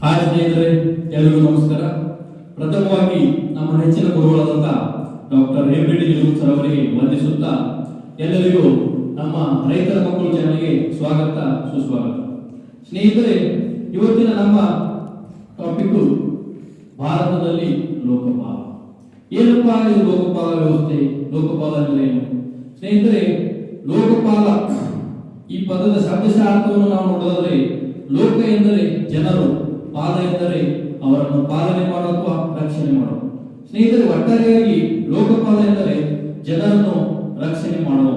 Hi ಸ್ನೇಹಿತರೆ ಎಲ್ಲರಿಗೂ ನಮಸ್ಕಾರ. ಪ್ರಥಮವಾಗಿ ನಮ್ಮ ನೆಚ್ಚಿನ ಗುರುಗಳಾದಂತ ಡಾಕ್ಟರ್ ಎಂ ಡಿ ಸರ್ ಅವರಿಗೆ ವಂದಿಸುತ್ತಾ, ಎಲ್ಲರಿಗೂ ನಮ್ಮ ರೈತರ ಮಕ್ಕಳು ಜನರಿಗೆ ಸ್ವಾಗತ, ಸುಸ್ವಾಗತ. ಸ್ನೇಹಿತರೆ, ಇವತ್ತಿನ ನಮ್ಮ ಟಾಪಿಕ್ ಭಾರತದಲ್ಲಿ ಲೋಕಪಾಲ. ಏನಪ್ಪಾ ಇದು ಲೋಕಪಾಲ ವ್ಯವಸ್ಥೆ? ಲೋಕಪಾಲ ಅಂದ್ರೆ ಏನು? ಸ್ನೇಹಿತರೆ, ಲೋಕಪಾಲ ಈ ಪದದ ಶಬ್ದಶಃ ಅರ್ಥವನ್ನು ನಾವು ನೋಡೋದಾದ್ರೆ, ಲೋಕ ಎಂದರೆ ಜನರು. ಪಾಲ ಎಂದರೆ ಅವರನ್ನು ಪಾಲನೆ ಮಾಡೋದು ರಕ್ಷಣೆ ಮಾಡುವ. ಸ್ನೇಹಿತರೆ, ಒಟ್ಟಾರೆಯಾಗಿ ಲೋಕಪಾಲ ಎಂದರೆ ಜನರನ್ನು ರಕ್ಷಣೆ ಮಾಡುವ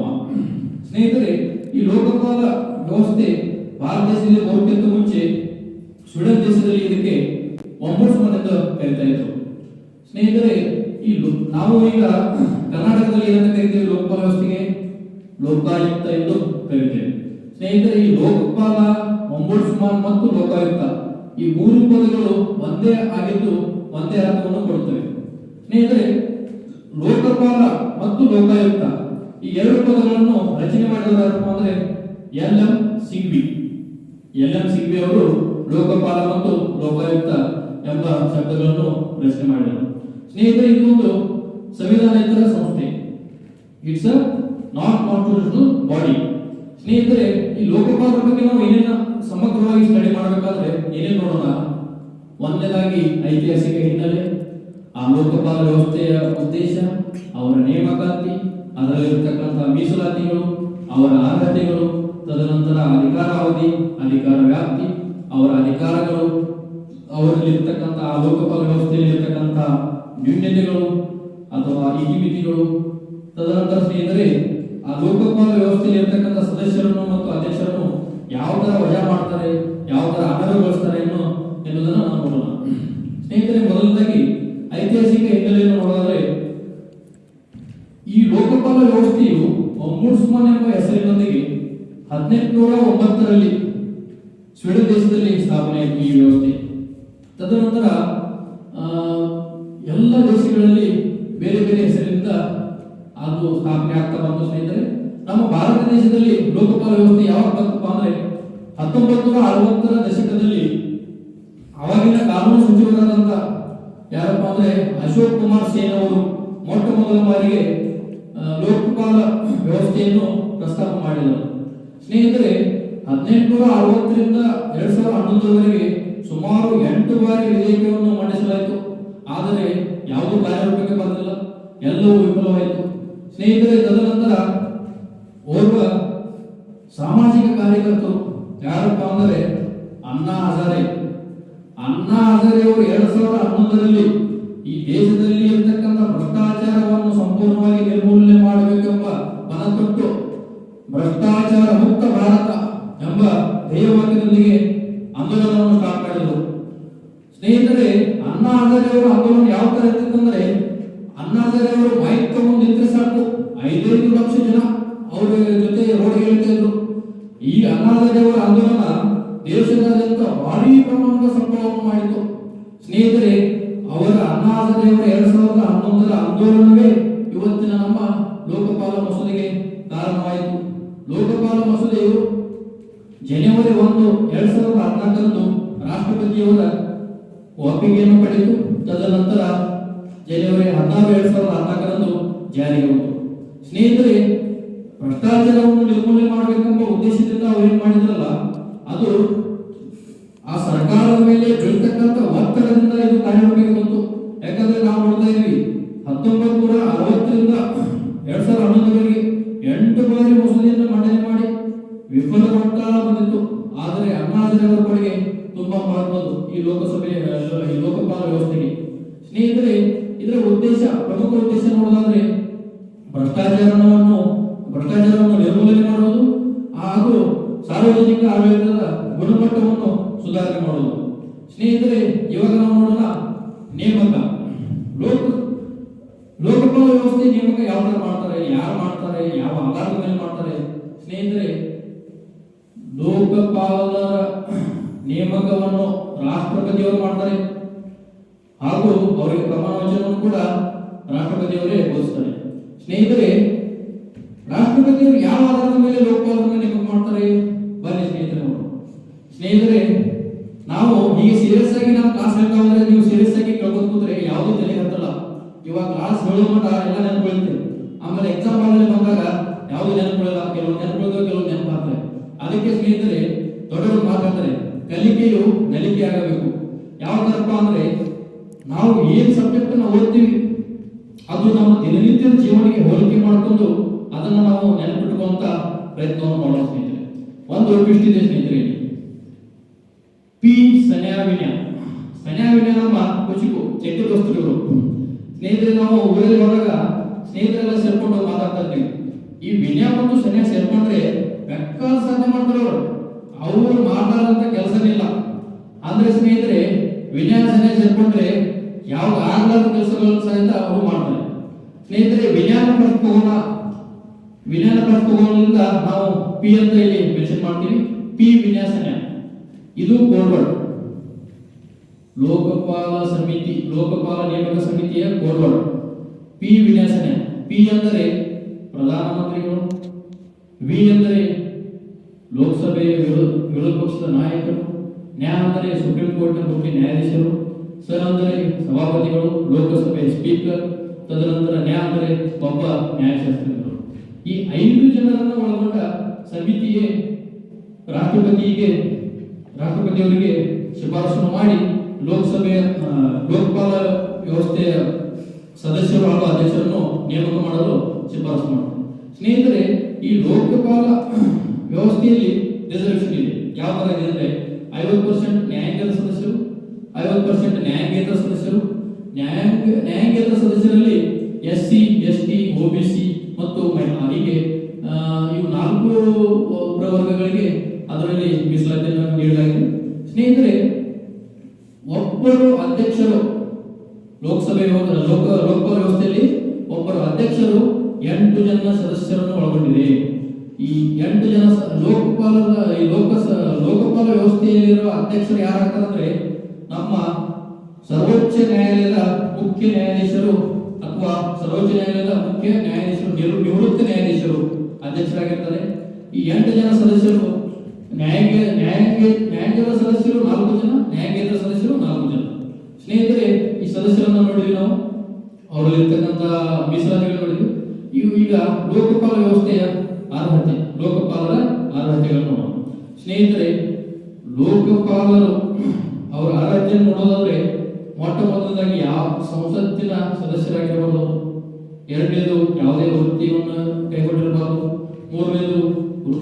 ಸ್ನೇಹಿತರೆ, ಈ ಲೋಕಪಾಲ ವ್ಯವಸ್ಥೆ ಭಾರತ ದೇಶದಲ್ಲಿ ಬರೋಕ್ಕಿಂತ ಮುಂಚೆ ಸ್ವೀಡನ್ ದೇಶದಲ್ಲಿ ಇದಕ್ಕೆ ಒಂಬರ್ಸ್ಮನ್ ಎಂದು ಕರೀತಾ ಇದ್ರು. ಸ್ನೇಹಿತರೆ, ಈ ನಾವು ಈಗ ಕರ್ನಾಟಕದಲ್ಲಿ ಏನಂತ ಕರಿತೀವಿ? ಲೋಕಪಾಲ ವ್ಯವಸ್ಥೆಗೆ ಲೋಕಾಯುಕ್ತ ಎಂದು ಕರೀತೇವೆ. ಸ್ನೇಹಿತರೆ, ಈ ಲೋಕಪಾಲ ಒಂಬರ್ಸ್ಮನ್ ಮತ್ತು ಲೋಕಾಯುಕ್ತ ಈ ಮೂರು ಪದಗಳು ಒಂದೇ ಆಗಿದ್ದು ಒಂದೇ ಅರ್ಥವನ್ನು ಕೊಡುತ್ತವೆ. ಸ್ನೇಹಿತರೆ, ಲೋಕಪಾಲ ಮತ್ತು ಲೋಕಾಯುಕ್ತ ಈ ಎರಡು ಪದಗಳನ್ನು ರಚನೆ ಮಾಡಿದ ಅರ್ಥ ಅಂದ್ರೆ L M Singhvi L M Singhvi ಅವರು ಲೋಕಪಾಲ ಮತ್ತು ಲೋಕಾಯುಕ್ತ ಎಂಬ ಶಬ್ದಗಳನ್ನು ರಚನೆ ಮಾಡಿದರು. ಸ್ನೇಹಿತರೆ, ಇದು ಒಂದು ಸಂವಿಧಾನೇತರ ಸಂಸ್ಥೆ. It's a not constitutional body ಸ್ನೇಹಿತರೆ, ಈ ಲೋಕಪಾಲ ಬಗ್ಗೆ ನಾವು ಏನೇನ ಸಮಗ್ರವಾಗಿ ಸ್ಟಡಿ ಮಾಡಬೇಕಾದ್ರೆ ಏನೇನು ನೋಡೋಣ? ಒಂದನೇದಾಗಿ ಐತಿಹಾಸಿಕ ಹಿನ್ನೆಲೆ, ಆ ಲೋಕಪಾಲ ವ್ಯವಸ್ಥೆಯ ಉದ್ದೇಶ, ಅವರ ನೇಮಕಾತಿ, ಅದರಲ್ಲಿರ್ತಕ್ಕಂತಹ ಮೀಸಲಾತಿಗಳು, ಅವರ ಅರ್ಹತೆಗಳು, ತದನಂತರ ಅಧಿಕಾರಾವಧಿ ಅಧಿಕಾರ ವ್ಯಾಪ್ತಿ, ಅವರ ಅಧಿಕಾರಗಳು ಅವರಲ್ಲಿರ್ತಕ್ಕಂಥ ಆ ಲೋಕಪಾಲ ವ್ಯವಸ್ಥೆಯಲ್ಲಿ ಇರ್ತಕ್ಕಂಥ ನ್ಯೂನ್ಯತೆಗಳು ಅಥವಾ ಇತಿಮಿತಿಗಳು ತದನಂತರ ಸ್ನೇಹಿತರೆ ಆ ಲೋಕಪಾಲ ವ್ಯವಸ್ಥೆಯಲ್ಲಿ ಇರ್ತಕ್ಕಂಥ ಸದಸ್ಯರನ್ನು ಮತ್ತು ಅಧ್ಯಕ್ಷರನ್ನು ಯಾವ ತರ ವಜಾ ಮಾಡ್ತಾರೆ ಯಾವ ತರ ಅನರ್ಹಗೊಳಿಸ್ತಾರೆ ಎನ್ನು ಎನ್ನುವುದನ್ನು ನಾವು ನೋಡೋಣ. ಸ್ನೇಹಿತರೆ, ಮೊದಲನೇದಾಗಿ ಐತಿಹಾಸಿಕ ಹಿನ್ನೆಲೆಯನ್ನು ನೋಡೋದಾದ್ರೆ, ಈ ಲೋಕಪಾಲ ವ್ಯವಸ್ಥೆಯು ಒಂಬುಡ್ಸ್ಮನ್ ಎಂಬ ಹೆಸರಿನೊಂದಿಗೆ ಹದಿನೆಂಟುನೂರ ಒಂಬತ್ತರಲ್ಲಿ ಸ್ವೀಡನ್ ದೇಶದಲ್ಲಿ ಸ್ಥಾಪನೆ ಆಯಿತು ಈ ವ್ಯವಸ್ಥೆ. ತದನಂತರ ಪ್ರಸ್ತಾಪ ಮಾಡಿದರು ಸ್ನೇಹಿತರೆ ಹದಿನೆಂಟುನೂರ ಅರವತ್ತರಿಂದ ಎರಡ್ ಸಾವಿರದ ಹನ್ನೊಂದರವರೆಗೆ ಸುಮಾರು ಎಂಟು ಬಾರಿ ವಿಧೇಯಕವನ್ನು ಮಂಡಿಸಲಾಯಿತು. ಆದರೆ ಯಾವುದೂ ಕಾರ್ಯರೂಪಕ್ಕೆ ಬಂದಿಲ್ಲ. ಎಲ್ಲವೂ ವಿಫಲವಾಯಿತು. ಸ್ನೇಹಿತರೆ, ತದನಂತರ ಓರ್ವ ಸಾಮಾಜಿಕ ಕಾರ್ಯಕರ್ತರು ಯಾರಪ್ಪ ಅಂದರೆ ಅಣ್ಣಾ ಹಜಾರೆ. ಅಣ್ಣಾ ಹಜಾರೆ ಅವರು ಎರಡ್ ಸಾವಿರದ ಹನ್ನೊಂದರಲ್ಲಿ ಈ ಅವರ ಅನ್ನಾದ ದೇವರ ಎರಡ್ ಸಾವಿರದ ಹನ್ನೊಂದರ ಆಂದೋಲನವೇ ಇವತ್ತಿನ ನಮ್ಮ ಲೋಕಪಾಲ ಮಸೂದೆಗೆ ಕಾರಣವಾಯಿತು. ಲೋಕಪಾಲ ಮಸೂದೆಯು ಜನವರಿ ಒಂದು ಎರಡ್ ಸಾವಿರದ ಹದಿನಾಲ್ಕರಂದು ರಾಷ್ಟ್ರಪತಿಯವರ ಒಪ್ಪಿಗೆಯನ್ನು ಪಡೆದು ತದನಂತರ ಜನವರಿ ಹದಿನಾರು ಎರಡ್ ಸಾವಿರದ ಹದಿನಾಲ್ಕರಂದು ಜಾರಿಗೆ ಬಂತು. ಸ್ನೇಹಿತರೆ, ಭ್ರಷ್ಟಾಚಾರವನ್ನು ನಿರ್ಮೂಲನೆ ಮಾಡಬೇಕೆಂಬ ಉದ್ದೇಶದಿಂದ ಅವರು ಏನ್ ಮಾಡಿದ್ರಲ್ಲ, ಅದು ಆ ಸರ್ಕಾರದ ಮೇಲೆ ಬೀಳ್ತಕ್ಕಂಥ ಒತ್ತಡದಿಂದ ಇದು ಕಾರ್ಯರೂಪಕ್ಕೆ ಬಂತು ಯಾಕಂದ್ರೆ ನಾವು ನೋಡ್ತಾ ಇದ್ವಿ ಹತ್ತೊಂಬತ್ತು ನೂರ ಅರವತ್ತರಿಂದ ಎರಡ್ ಸಾವಿರದ ಹನ್ನೊಂದರವರೆಗೆ ಎಂಟು ಬಾರಿ ಮಸೂದೆಯನ್ನು ಮಂಡನೆ ಮಾಡಿ ವಿಫಲಗೊಳ್ತಾ ಬಂದಿತ್ತು. ಆದರೆ ಅಣ್ಣಾ ಹಜಾರೆ ಅವರ ಕೊಡುಗೆ ತುಂಬಾ ಮಹತ್ವದ್ದು ಈ ಲೋಕಸಭೆ ಈ ಲೋಕಪಾಲ ವ್ಯವಸ್ಥೆಗೆ. ಸ್ನೇಹಿತರೆ, ಇದರ ಉದ್ದೇಶ, ಪ್ರಮುಖ ಉದ್ದೇಶ ನೋಡೋದಾದ್ರೆ ಭ್ರಷ್ಟಾಚಾರವನ್ನು ಭ್ರಷ್ಟಾಚಾರವನ್ನು ನಿರ್ಮೂಲನೆ ಮಾಡುವುದು ಹಾಗೂ ಸಾರ್ವಜನಿಕ ಆಡಳಿತದ ಗುಣಮಟ್ಟವನ್ನು ಸುಧಾರಣೆ ಮಾಡೋದು. ಸ್ನೇಹಿತರೆ, ಇವಾಗ ನಾವು ನೋಡೋಣ ನೇಮಕ. ಲೋಕ, ಲೋಕಪಾಲ ವ್ಯವಸ್ಥೆ ನೇಮಕ ಯಾವ ತರ ಮಾಡ್ತಾರೆ, ಯಾರು ಮಾಡ್ತಾರೆ, ಯಾವ ಆಧಾರದ ಮೇಲೆ ಮಾಡ್ತಾರೆ? ಸ್ನೇಹಿತರೆ, ಲೋಕಪಾಲರ ನೇಮಕವನ್ನು ರಾಷ್ಟ್ರಪತಿಯವರು ಮಾಡ್ತಾರೆ. ಹಾಗೂ ಅವರಿಗೆ ಪ್ರಮಾಣ ಕೂಡ ರಾಷ್ಟ್ರಪತಿಯವರೇ ಬೋಧಿಸ್ತಾರೆ. ಸ್ನೇಹಿತರೆ ರಾಷ್ಟ್ರಪತಿಯವರು ಯಾವ ಆಧಾರದ ಮೇಲೆ ಲೋಕಪಾಲರನ್ನು ನೇಮಕ ಮಾಡ್ತಾರೆ? ಬನ್ನಿ ಸ್ನೇಹಿತರೆ. ಸ್ನೇಹಿತರೆ ನಾವು ಈಗ ಸೀರಿಯಸ್ ಆಗಿ ನಾವು ಕ್ಲಾಸ್ ಹೇಳ್ತಾ ಹೋದ್ರೆ ನೀವು ಸೀರಿಯಸ್ ಆಗಿ ಕೇಳ್ಕೊತ ಕೂತ್ರೆ ಯಾವುದೂ ತಲೆ ಹತ್ತಲ್ಲ. ಇವಾಗ ಕ್ಲಾಸ್ ಹೇಳೋ ಮಟ್ಟ ಎಲ್ಲ ನೆನಪುಳಿತೆ ಆಮೇಲೆ ಎಕ್ಸಾಮ್ ಆಮೇಲೆ ಬಂದಾಗ ಯಾವುದು ನೆನಪುಳಿಲ್ಲ? ಕೆಲವು ನೆನಪುಳಿದ, ಕೆಲವು ನೆನಪಾಗ್ತವೆ ಅದಕ್ಕೆ ಸ್ನೇಹಿತರೆ, ದೊಡ್ಡವರು ಮಾತಾಡ್ತಾರೆ, ಕಲಿಕೆಯು ನಲಿಕೆ ಆಗಬೇಕು. ಯಾವ ತರಪ್ಪ ಅಂದ್ರೆ, ನಾವು ಏನ್ ಸಬ್ಜೆಕ್ಟ್ ಓದ್ತೀವಿ, ಅದು ನಮ್ಮ ದಿನನಿತ್ಯದ ಜೀವನಕ್ಕೆ ಹೋಲಿಕೆ ಮಾಡಿಕೊಂಡು ಅದನ್ನ ನಾವು ನೆನಪಿಟ್ಕೊಂತ ಪ್ರಯತ್ನವನ್ನು ಮಾಡೋಣ ಸ್ನೇಹಿತರೆ. ಒಂದು ಇದೆ ಸ್ನೇಹಿತರೆ ಪಿ ಸನ್ಯಾವಿನ್ಯ ಸನ್ಯಾವಿನ್ಯ ನಮ್ಮ ಕುಚಿಕು, ಚೆಕ್ಕ ದೋಸ್ತರು ಸ್ನೇಹಿತರೆ, ನಾವು ಊರಲ್ಲಿ ಹೋದಾಗ ಸ್ನೇಹಿತರೆಲ್ಲ ಸೇರ್ಕೊಂಡು ಮಾತಾಡ್ತಾ ಇದ್ವಿ. ಈ ವಿನಯ ಮತ್ತು ಸನ್ಯಾ ಸೇರ್ಕೊಂಡ್ರೆ ಬೆಕ್ಕ ಸಾಧನೆ ಮಾಡ್ತಾರೆ ಅವರು. ಅವರು ಮಾಡಲಾರಂತ ಕೆಲಸನೇ ಇಲ್ಲ. ಅಂದ್ರೆ ಸ್ನೇಹಿತರೆ, ವಿನಯ ಸನ್ಯಾಸ ಸೇರ್ಕೊಂಡ್ರೆ ಯಾವ ಆಗ್ಲಾರ್ದ ಕೆಲಸಗಳನ್ನು ಸಹಿತ ಅವರು ಮಾಡ್ತಾರೆ. ಸ್ನೇಹಿತರೆ, ವಿನಯನ ತಗೋಣ ವಿನಯನ ತಗೋದ್ರಿಂದ ನಾವು ಪಿ ಅಂತ ಇಲ್ಲಿ ಮೆನ್ಷನ್ ಮಾಡ್ತೀವಿ. ಪಿ ವಿನ್ಯಾಸನ ಇದು ಕೋಡ್ ಲೋಕಪಾಲ ಸಮಿತಿ, ಲೋಕಪಾಲ ನೇಮಕ ಸಮಿತಿಯ ಕೋಡ್ ಪಿ ವಿನ್ಯಾಸನೆ. ಪಿ ಅಂದರೆ ಪ್ರಧಾನಮಂತ್ರಿಗಳು ವಿ ಅಂದರೆ ಲೋಕಸಭೆಯ ವಿರೋಧ ವಿರೋಧ ಪಕ್ಷದ ನಾಯಕರು. ನ್ಯಾ ಅಂದರೆ ಸುಪ್ರೀಂ ಕೋರ್ಟ್ನ ಮುಖ್ಯ ನ್ಯಾಯಾಧೀಶರು. ಸರ್ ಅಂದರೆ ಸಭಾಪತಿಗಳು, ಲೋಕಸಭೆಯ ಸ್ಪೀಕರ್. ತದನಂತರ ನ್ಯಾ ಅಂದರೆ ಒಬ್ಬ ನ್ಯಾಯಶಾಸ್ತ್ರಜ್ಞರು. ಈ ಐದು ಜನರನ್ನು ಒಳಗೊಂಡ ಸಮಿತಿಯೇ ರಾಷ್ಟ್ರಪತಿಗೆ ರಾಷ್ಟ್ರಪತಿಯವರಿಗೆ ಶಿಫಾರಸು ಮಾಡಿ ಲೋಕಸಭೆಯ ಲೋಕಪಾಲ ವ್ಯವಸ್ಥೆಯ ಸದಸ್ಯರು ಹಾಗೂ ಅಧ್ಯಕ್ಷರನ್ನು ನೇಮಕ ಮಾಡಲು ಶಿಫಾರಸು ಮಾಡುತ್ತೆ ಸ್ನೇಹಿತರೆ, ಈ ಲೋಕಪಾಲ ವ್ಯವಸ್ಥೆಯಲ್ಲಿ ರಿಸರ್ವೇಷನ್ ಇದೆ. ಯಾವ ತರ ಇದೆ ಅಂದರೆ ಐವತ್ತು ಪರ್ಸೆಂಟ್ ನ್ಯಾಯಾಂಗದ ಸದಸ್ಯರು, ಐವತ್ತು ಪರ್ಸೆಂಟ್ ನ್ಯಾಯಾಂಗೇತರ ಸದಸ್ಯರು, ನ್ಯಾಯಾಂಗ ನ್ಯಾಯಾಂಗೇತರ ಸದಸ್ಯರಲ್ಲಿ S C S T O B C ಮತ್ತು ಹೀಗೆ ಇವು ನಾಲ್ಕು ಪ್ರವರ್ಗಗಳಿಗೆ ಅದರಲ್ಲಿ ಮೀಸಲಾತಿಯನ್ನು ಸ್ನೇಹಿತರೆ, ಒಬ್ಬರು ಅಧ್ಯಕ್ಷರು ಲೋಕಸಭೆ ಲೋಕ ಲೋಕ ಲೋಕಪಾಲ ವ್ಯವಸ್ಥೆಯಲ್ಲಿ ಒಬ್ಬರು ಅಧ್ಯಕ್ಷರು ಎಂಟು ಜನ ಸದಸ್ಯರನ್ನು ಒಳಗೊಂಡಿದೆ. ಈ ಎಂಟು ಜನ ಲೋಕಪಾಲದ ಈ ಲೋಕ ಲೋಕಪಾಲ ವ್ಯವಸ್ಥೆಯಲ್ಲಿರುವ ಅಧ್ಯಕ್ಷರು ಯಾರಾಗ್ತಾರಂದ್ರೆ ನಮ್ಮ ಸರ್ವೋಚ್ಚ ನ್ಯಾಯಾಲಯದ ಮುಖ್ಯ ನ್ಯಾಯಾಧೀಶರು ಅಥವಾ ಸರ್ವೋಚ್ಚ ನ್ಯಾಯಾಲಯದ ಮುಖ್ಯ ನ್ಯಾಯಾಧೀಶರು ನಿವೃ- ನಿವೃತ್ತ ನ್ಯಾಯಾಧೀಶರು ಅಧ್ಯಕ್ಷರಾಗಿರ್ತಾರೆ. ಈ ಎಂಟು ಜನ ಸದಸ್ಯರು ನ್ಯಾಯಾಂಗ ನ್ಯಾಯಾಂಗ, ನ್ಯಾಯಾಂಗದ ಸದಸ್ಯರು ನಾಲ್ಕು ಜನ, ನ್ಯಾಯಾಂಗೇತರ ಸದಸ್ಯರು ನಾಲ್ಕು ಜನ. ಸ್ನೇಹಿತರೆ, ಈ ಸದಸ್ಯರನ್ನ ನೋಡಿದ್ವಿ ನಾವು. ಅವರಲ್ಲಿರ್ತಕ್ಕಂಥ ಮೀಸಲಾತಿಗಳು ನೋಡಿದ್ವಿ. ಇವು ಈಗ ಲೋಕಪಾಲ ವ್ಯವಸ್ಥೆಯ ಅರ್ಹತೆ ಲೋಕಪಾಲರ ಅರ್ಹತೆಗಳನ್ನು ನೋಡೋಣ. ಸ್ನೇಹಿತರೆ, ಲೋಕಪಾಲರು ಅವರ ಅರ್ಹತೆಯನ್ನು ನೋಡೋದಾದ್ರೆ ಮೊಟ್ಟ ಮೊದಲದಾಗಿ ಯಾವ ಸಂಸತ್ತಿನ ಸದಸ್ಯರಾಗಿರಬಹುದು ಎರಡನೇದು ಯಾವುದೇ ವೃತ್ತಿಯನ್ನು ಕೈಗೊಂಡಿರಬಾರದು ಮೂರನೇದು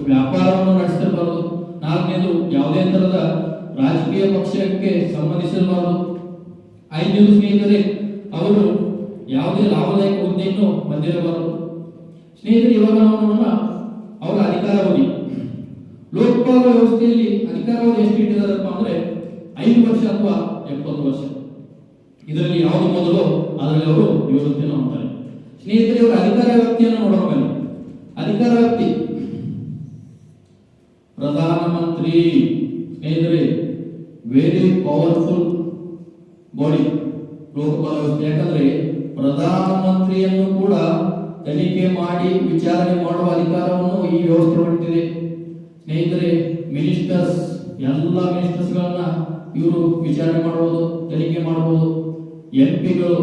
ವ್ಯಾಪಾರವನ್ನು ನಡೆಸಿರಬಾರದು ನಾಲ್ಕನೇದು ಯಾವುದೇ ತರದ ರಾಜಕೀಯ ಪಕ್ಷಕ್ಕೆ ಸಂಬಂಧಿಸಿರಬಾರದು. ಐದನೇದು ಸ್ನೇಹಿತರೆ, ಅವರು ಯಾವುದೇ ಲಾಭದಾಯಕ ಹುದ್ದೆಯನ್ನು ಹೊಂದಿರಬಾರದು. ಸ್ನೇಹಿತರೆ, ಇವಾಗ ನಾವು ನೋಡೋಣ ಅವರ ಅಧಿಕಾರಾವಧಿ. ಲೋಕಪಾಲ ವ್ಯವಸ್ಥೆಯಲ್ಲಿ ಅಧಿಕಾರಾವಧಿ ಎಷ್ಟು ಇಟ್ಟಿದಾರಪ್ಪ ಅಂದ್ರೆ ಐದು ವರ್ಷ ಅಥವಾ ಎಪ್ಪತ್ತು ವರ್ಷ. ಇದರಲ್ಲಿ ಯಾವುದು ಮೊದಲು ಅದರಲ್ಲಿ ಅವರು ನಿವೃತ್ತಿಯನ್ನು ಅಂತಾರೆ ಸ್ನೇಹಿತರೆ, ಇವರ ಅಧಿಕಾರ ವ್ಯಾಪ್ತಿಯನ್ನು ನೋಡೋಣ ಅಧಿಕಾರ ವ್ಯಾಪ್ತಿ ಪ್ರಧಾನಮಂತ್ರಿ ಸ್ನೇಹಿತರೆ ವೆರಿ ಪವರ್ಫುಲ್ ಬಾಡಿ ಲೋಕಪಾಲ ವ್ಯವಸ್ಥೆ. ಯಾಕಂದ್ರೆ ಪ್ರಧಾನಮಂತ್ರಿಯನ್ನು ಕೂಡ ತನಿಖೆ ಮಾಡಿ ವಿಚಾರಣೆ ಮಾಡುವ ಅಧಿಕಾರವನ್ನು ಈ ವ್ಯವಸ್ಥೆ ಹೊಂದಿದೆ. ಸ್ನೇಹಿತರೆ ಮಿನಿಸ್ಟರ್ಸ್ ಎಲ್ಲ ಮಿನಿಸ್ಟರ್ಸ್ ಗಳನ್ನ ಇವರು ವಿಚಾರಣೆ ಮಾಡಬಹುದು ತನಿಖೆ ಮಾಡಬಹುದು ಎಂ ಪಿಗಳು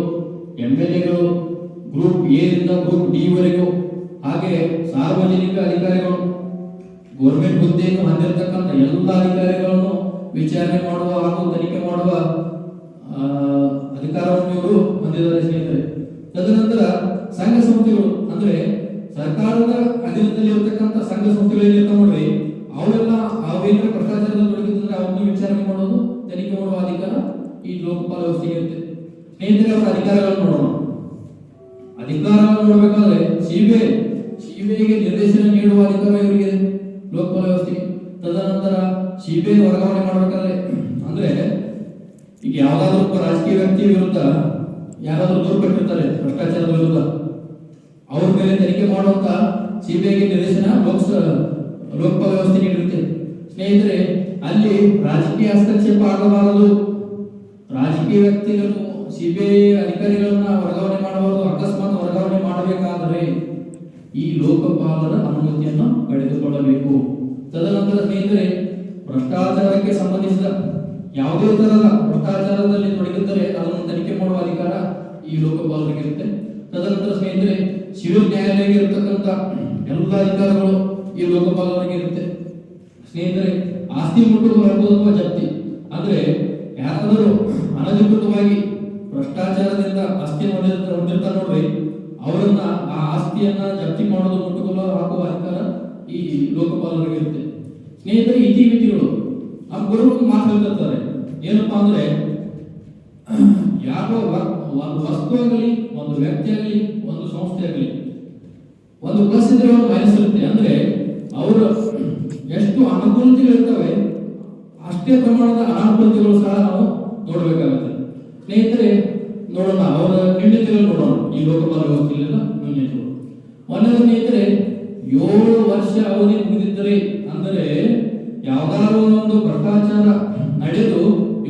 ಎಂ ಎಲ್ ಎಗಳು ಗ್ರೂಪ್ ಎ ಗ್ರೂಪ್ ಡಿ ವರೆಗೂ. ಹಾಗೆ ಸಾರ್ವಜನಿಕ ಅಧಿಕಾರಿಗಳು ಗೌರ್ಮೆಂಟ್ ಹುದ್ದೆಯನ್ನು ಹೊಂದಿರತಕ್ಕಂಥ ಎಲ್ಲ ಅಧಿಕಾರಿಗಳನ್ನು ವಿಚಾರಣೆ ಮಾಡುವ ಹಾಗೂ ತನಿಖೆ ಮಾಡುವ ಅಧಿಕಾರವನ್ನು ಇವರು ಹೊಂದಿದ್ದಾರೆ ಸ್ನೇಹಿತರೆ. ತದನಂತರ ಸಂಘ ಸಂಸ್ಥೆಗಳು, ಅಂದ್ರೆ ಸರ್ಕಾರದ ಅಧೀನದಲ್ಲಿ ಇರತಕ್ಕಂಥ ಸಂಘ ಸಂಸ್ಥೆಗಳು ಏನಿರ್ತಾವ ನೋಡ್ರಿ ಅವೆಲ್ಲ ಅವೇನು ಭ್ರಷ್ಟಾಚಾರದಲ್ಲಿ ತೊಡಗಿದ್ರೆ ಅವನ್ನ ವಿಚಾರಣೆ ಮಾಡೋದು, ತನಿಖೆ ಮಾಡುವ ಅಧಿಕಾರ ಈ ಲೋಕಪಾಲ ವ್ಯವಸ್ಥೆಗೆ ಇರುತ್ತೆ. ಸ್ನೇಹಿತರೆ, ಅವರ ಅಧಿಕಾರಗಳನ್ನು ನೋಡೋಣ. ಅಧಿಕಾರವನ್ನು ನೋಡಬೇಕಾದ್ರೆ ಸಿಬಿಐ ಸಿಬಿಐಗೆ ನಿರ್ದೇಶನ ನೀಡುವ ಅಧಿಕಾರ ಇವರಿಗೆ. ಲೋಕಪಾಲ ವ್ಯವಸ್ಥೆ ತದನಂತರ ಸಿಬಿಐ ವರ್ಗಾವಣೆ ಮಾಡಬೇಕಾದ್ರೆ, ಅಂದ್ರೆ ಈಗ ಯಾವ್ದಾದ್ರು ರಾಜಕೀಯ ವ್ಯಕ್ತಿ ವಿರುದ್ಧ ಯಾರಾದ್ರೂ ದೂರು ಕಟ್ಟಿರ್ತಾರೆ, ಭ್ರಷ್ಟಾಚಾರದ ವಿರುದ್ಧ, ಅವ್ರ ಮೇಲೆ ತನಿಖೆ ಮಾಡುವಂತ ಸಿಬಿಐಗೆ ನಿರ್ದೇಶನ ಲೋಕಸ ಲೋಕಪಾಲ ವ್ಯವಸ್ಥೆ ನೀಡಿರುತ್ತೆ. ಸ್ನೇಹಿತರೆ, ಅಲ್ಲಿ ರಾಜಕೀಯ ಹಸ್ತಕ್ಷೇಪ ಆಗಬಾರದು. ರಾಜಕೀಯ ವ್ಯಕ್ತಿಗಳು ಸಿಬಿಐ ಅಧಿಕಾರಿಗಳನ್ನ ವರ್ಗಾವಣೆ ಮಾಡಬಾರದು. ಅಕಸ್ಮಾತ್ ವರ್ಗಾವಣೆ ಮಾಡಬೇಕಾದರೆ ಈ ಲೋಕಪಾಲರ ಅನುಮತಿಯನ್ನು ಪಡೆದುಕೊಳ್ಳಬೇಕು. ತದನಂತರ ಸ್ನೇಹಿತರೆ, ಭ್ರಷ್ಟಾಚಾರಕ್ಕೆ ಸಂಬಂಧಿಸಿದ ಯಾವುದೇ ತರಹದ ಭ್ರಷ್ಟಾಚಾರದಲ್ಲಿ ತೊಡಗಿದ್ದರೆ ಅದನ್ನು ತನಿಖೆ ಮಾಡುವ ಅಧಿಕಾರ ಈ ಲೋಕಪಾಲರಿಗೆ ಇರುತ್ತೆ ತದನಂತರ ಸ್ನೇಹಿತರೆ, ಸಿವಿಲ್ ನ್ಯಾಯಾಲಯಕ್ಕೆ ಇರತಕ್ಕಂತ ಎಲ್ಲ ಅಧಿಕಾರಗಳು ಈ ಲೋಕಪಾಲರಿಗೆ ಇರುತ್ತೆ ಸ್ನೇಹಿತರೆ, ಆಸ್ತಿ ಹಾಕುವುದು ಅಥವಾ ಜಪ್ತಿ ಅಂದ್ರೆ ಯಾರಾದರೂ ಅನಧಿಕೃತವಾಗಿ ಭ್ರಷ್ಟಾಚಾರದಿಂದ ಆಸ್ತಿ ಹೊಂದಿರ್ತ ಹೊಂದಿರ್ತಾರೆ ನೋಡ್ರಿ. ಅವರನ್ನ ಆ ಆಸ್ತಿಯನ್ನ ಜಪ್ತಿ ಮಾಡೋದು ಮುಟ್ಟುಗೋಲು ಹಾಕುವ ಅಧಿಕಾರ ಈ ಲೋಕಪಾಲರಿಗೆ ಇರುತ್ತೆ ಸ್ನೇಹಿತರೆ ಇತಿಮಿತಿಗಳು ನಮ್ಮ ಗುರುಗಳು ಮಾತು ಹೇಳ್ತಿರ್ತಾರೆ. ಏನಪ್ಪಾ ಅಂದ್ರೆ ಯಾರೋ ಒಂದು ವಸ್ತು ಆಗಲಿ, ಒಂದು ವ್ಯಕ್ತಿ ಆಗಲಿ, ಒಂದು ಸಂಸ್ಥೆ ಆಗಲಿ, ಒಂದು ಪ್ಲಸ್ ಇದ್ರೆ ಒಂದು ಮೈನಸ್ ಇರುತ್ತೆ. ಅಂದ್ರೆ, ಅವರ ಎಷ್ಟು ಅನುಕೂಲತೆಗಳು ಇರ್ತವೆ, ಅಷ್ಟೇ ಪ್ರಮಾಣದ ಅನಾನುಕೂಲತೆಗಳು ಸಹ ನಾವು ನೋಡಬೇಕಾಗುತ್ತೆ. ಸ್ನೇಹಿತರೆ, ನೋಡೋಣ, ಅವರ ನ್ಯೂನ್ಯತೆಗಳು ನೋಡೋಣ ಈ ಲೋಕಪಾಲ ವ್ಯವಸ್ಥೆಯಲ್ಲೆಲ್ಲ ನ್ಯೂನ್ಯತೆಗಳು ಒಂದನೇ ಸ್ನೇಹಿತರೆ, ಏಳು ವರ್ಷ ಅವಧಿ ಮುಗಿದಿದ್ದರೆ ಅಂದರೆ ಯಾವ್ದಾದ್ರು ಒಂದು ಭ್ರಷ್ಟಾಚಾರ ನಡೆದು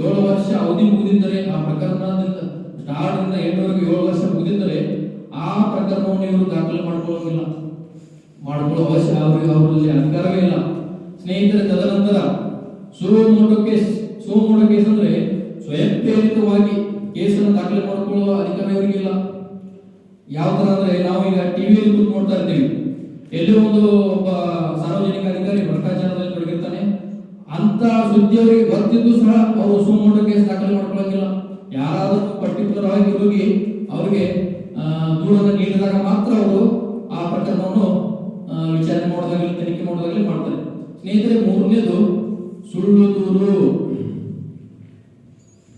ಏಳು ವರ್ಷ ಅವಧಿ ಮುಗಿದಿದ್ದರೆ ಆ ಪ್ರಕರಣದಿಂದ ಸ್ಟಾರ್ಟ್ ಎಂಟುವರೆಗೆ ಏಳು ವರ್ಷ ಮುಗಿದಿದ್ದರೆ ಆ ಪ್ರಕರಣವನ್ನು ಇವರು ದಾಖಲೆ ಮಾಡ್ಕೊಳ್ಳೋದಿಲ್ಲ ಮಾಡ್ಕೊಳ್ಳೋ ಅವಶ್ಯ ಅವರಿಗೆ ಅವರಲ್ಲಿ ಅಧಿಕಾರವೇ ಇಲ್ಲ. ಸ್ನೇಹಿತರೆ, ತದನಂತರ ಸುಮೋಟೋ ಕೇಸ್ ಸುಮೋಟೋ ಕೇಸ್ ಅಂದ್ರೆ ಸ್ವಯಂ ಪ್ರೇರಿತವಾಗಿ ಕೇಸನ್ನು ದಾಖಲೆ ಮಾಡಿಕೊಳ್ಳುವ ಅಧಿಕಾರ ಇವರಿಗಿಲ್ಲ ಯಾವ ತರ ಅಂದ್ರೆ ನಾವು ಈಗ ಟಿವಿಯಲ್ಲಿ ಕೂತ್ ನೋಡ್ತಾ ಇರ್ತೀವಿ. ಎಲ್ಲೋ ಒಂದು ಒಬ್ಬ ಸಾರ್ವಜನಿಕ ಅಧಿಕಾರಿ ಭ್ರಷ್ಟಾಚಾರದಲ್ಲಿ ತೊಡಗಿರ್ತಾನೆ, ಅಂತ ಸುದ್ದಿ ಅವರಿಗೆ ಗೊತ್ತಿದ್ದು ಸಹ ಅವರು ಸುಮೋಟೋ ಕೇಸ್ ದಾಖಲೆ ಮಾಡ್ಕೊಳ್ಳೋಂಗಿಲ್ಲ ಯಾರಾದರೂ ಪರ್ಟಿಕ್ಯುಲರ್ ಆಗಿ ಹೋಗಿ ಅವರಿಗೆ ದೂರನ್ನು ನೀಡಿದಾಗ ಮಾತ್ರ ಅವರು ಆ ಪ್ರಕರಣವನ್ನು ವಿಚಾರಣೆ ಮಾಡೋದಾಗಲಿ, ತನಿಖೆ ಮಾಡೋದಾಗಲಿ ಮಾಡ್ತಾರೆ. ಸ್ನೇಹಿತರೆ, ಮೂರನೇದು ಸುಳ್ಳು ದೂರು.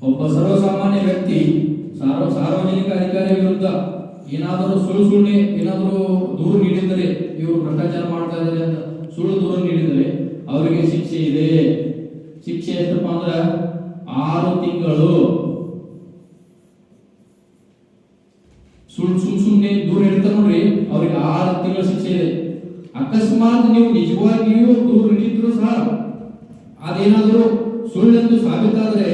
ಒಬ್ಬ ಸರ್ವಸಾಮಾನ್ಯ ವ್ಯಕ್ತಿ, ಸಾರ್ವ, ಸಾರ್ವಜನಿಕ ಅಧಿಕಾರಿ ವಿರುದ್ಧ ಏನಾದರೂ ಸುಳ್ಳು ಸುಳ್ಳು, ಏನಾದರೂ ದೂರು ನೀಡಿದರೆ ಇವರು ಭ್ರಷ್ಟಾಚಾರ ಮಾಡ್ತಾ ಇದ್ದಾರೆ ಅಂತ ಸುಳ್ಳು ದೂರು ನೀಡಿದರೆ ಅವರಿಗೆ ಶಿಕ್ಷೆ ಇದೆ. ಶಿಕ್ಷೆ ಎಷ್ಟಪ್ಪ ಅಂದ್ರ ಆರು ತಿಂಗಳು. ಸುಳ್ಳು ಸುಮ್ ಸುಮ್ಮನೆ ದೂರ ಇಡ್ತಾರೆ ನೋಡ್ರಿ, ಅವ್ರಿಗೆ ಆರು ತಿಂಗಳ ಶಿಕ್ಷೆ ಇದೆ. ಅಕಸ್ಮಾತ್ ನೀವು ನಿಜವಾಗಿಯೂ ದೂರು ನೀಡಿದ್ರು ಸಹ ಅದೇನಾದರೂ ಸುಳ್ಳೆಂದು ಸಾಬೀತಾದರೆ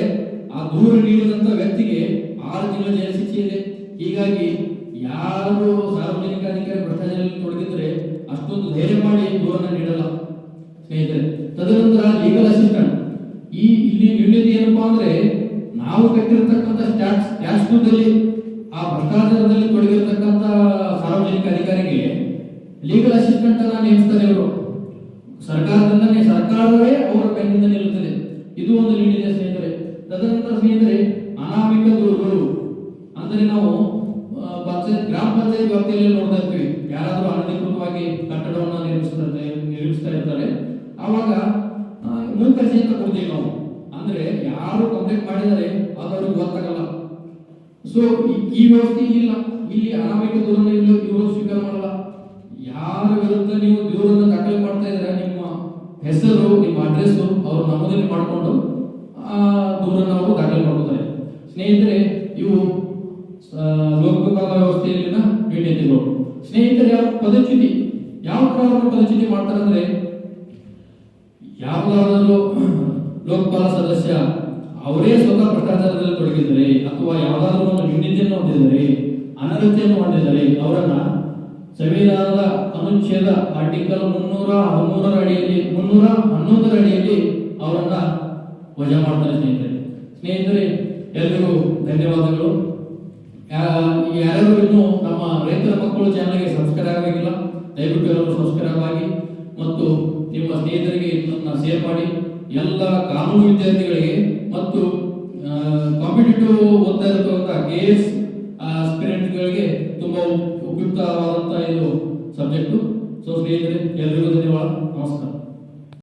ಆ ದೂರು ನೀಡಿದಂತ ವ್ಯಕ್ತಿಗೆ ಆರು ತಿಂಗಳ ಜೈಲು ಶಿಕ್ಷೆ ಇದೆ. ಹೀಗಾಗಿ ಯಾರು ಸಾರ್ವಜನಿಕ ಅಧಿಕಾರಿ ಭ್ರಷ್ಟಾಚಾರದಲ್ಲಿ ತೊಡಗಿದ್ರೆ ಅಷ್ಟೊಂದು ಧೈರ್ಯ ಮಾಡಿ ದೂರನ್ನ ನೀಡಲ್ಲ. ಸ್ನೇಹಿತರೆ, ತದನಂತರ ಲೀಗಲ್ ಅಸಿಸ್ಟೆಂಟ್ ಈ ಇಲ್ಲಿ ನ್ಯೂನ್ಯತೆ ಏನಪ್ಪಾ ಅಂದ್ರೆ ನಾವು ಕಟ್ಟಿರ್ತಕ್ಕಂಥ ಟ್ಯಾಕ್ಸ್ ಟ್ಯಾಕ್ಸ್ ದಲ್ಲಿ, ಆ ಭ್ರಷ್ಟಾಚಾರದಲ್ಲಿ ತೊಡಗಿರ್ತಕ್ಕಂಥ ಸಾರ್ವಜನಿಕ ಅಧಿಕಾರಿಗೆ ಲೀಗಲ್ ಅಸಿಸ್ಟೆಂಟ್ ಅನ್ನ ನೇಮಿಸ್ತಾರೆ ಇವರು. ನೋಡ್ತಾ ಇರ್ತೀವಿ ಯಾರಾದರೂ ಅನಧಿಕೃತವಾಗಿ ಕಟ್ಟಡವನ್ನು ನಿರ್ಮಿಸ್ತಾರೆ ನಿರ್ಮಿಸ್ತಾ ಇರ್ತಾರೆ. ಆವಾಗ ಮುಂಕಸಿ ಅಂತ ಕೊಡ್ತೀವಿ ನಾವು. ಅಂದ್ರೆ ಯಾರು ಕಂಪ್ಲೇಂಟ್ ಮಾಡಿದರೆ ಅದು ಗೊತ್ತಾಗಲ್ಲ. ಸೊ ಈ ವ್ಯವಸ್ಥೆ ಇಲ್ಲ. ಇಲ್ಲಿ ಅನಾಮಿಕ ದೂರನ್ನು ಇಲ್ಲ ಇವರು ಸ್ವೀಕಾರ ಮಾಡಲ್ಲ. ಯಾರ ವಿರುದ್ಧ ನೀವು ದೂರನ್ನು ದಾಖಲೆ ಮಾಡ್ತಾ ಇದ್ರೆ ನಿಮ್ಮ ಹೆಸರು, ನಿಮ್ಮ ಅಡ್ರೆಸ್ ಅವರು ನಮೂದನೆ ಮಾಡಿಕೊಂಡು, ಆ, ದೂರನ್ನ ಅವರು ದಾಖಲೆ ಮಾಡ್ಕೊತಾರೆ. ಸ್ನೇಹಿತರೆ, ಇವು ಲೋಕಪಾಲ ವ್ಯವಸ್ಥೆಯಲ್ಲಿನ ನ್ಯೂನ್ಯತೆಗಳು ಸ್ನೇಹಿತರು ಯಾವ ಪದಚ್ಯುತಿ? ಯಾವ ಪ್ರಕಾರ ಪದಚ್ಯುತಿ ಮಾಡ್ತಾರಂದ್ರೆ, ಯಾವ್ದಾದರೂ ಲೋಕಪಾಲ ಸದಸ್ಯ ಅವರೇ ಸ್ವತಃ ಭ್ರಷ್ಟಾಚಾರದಲ್ಲಿ ತೊಡಗಿದರೆ ಅಥವಾ ಯಾವುದಾದ್ರೂ ಒಂದು ನ್ಯೂನ್ಯತೆಯನ್ನು ಹೊಂದಿದರೆ ಅನರ್ಹತೆಯನ್ನು ಹೊಂದಿದರೆ ಅವರನ್ನ ಸಂವಿಧಾನದ ಅನುಚ್ಛೇದ ಆರ್ಟಿಕಲ್ ಮುನ್ನೂರ ಹದಿಮೂರರ ಅಡಿಯಲ್ಲಿ, ಮುನ್ನೂರ ಹನ್ನೊಂದರ ಅಡಿಯಲ್ಲಿ ಅವರನ್ನ ವಜಾ ಮಾಡ್ತಾರೆ ಸ್ನೇಹಿತರೆ. ಸ್ನೇಹಿತರೆ ಎಲ್ಲರಿಗೂ ಧನ್ಯವಾದಗಳು. ಯಾ- ಯಾರ್ಯಾರು ಇನ್ನೂ ನಮ್ಮ ರೈತರ ಮಕ್ಕಳು ಚೆನ್ನಾಗಿ ಸಂಸ್ಕಾರ ಆಗಬೇಕಿಲ್ಲ, ದಯವಿಟ್ಟು ಎಲ್ಲರೂ ಸಂಸ್ಕಾರವಾಗಿ ಮತ್ತು ನಿಮ್ಮ ಸ್ನೇಹಿತರಿಗೆ ಇದನ್ನು ಶೇರ್ ಮಾಡಿ. ಎಲ್ಲ ಕಾನೂನು ವಿದ್ಯಾರ್ಥಿಗಳಿಗೆ ಮತ್ತು ಕಾಂಪಿಟೇಟಿವ್ ಓದ್ತಾ ಇರತಕ್ಕಂಥ ಕೆ ಎಸ್ ಸ್ಪಿರೆಂಟ್ಗಳಿಗೆ ತುಂಬ ಉಪ- ಉಪಯುಕ್ತವಾದಂಥ ಇದು ಸಬ್ಜೆಕ್ಟು ಸೊ ಸ್ನೇಹಿತರೆ, ಎಲ್ರಿಗೂ ಧನ್ಯವಾದ. ನಮಸ್ಕಾರ.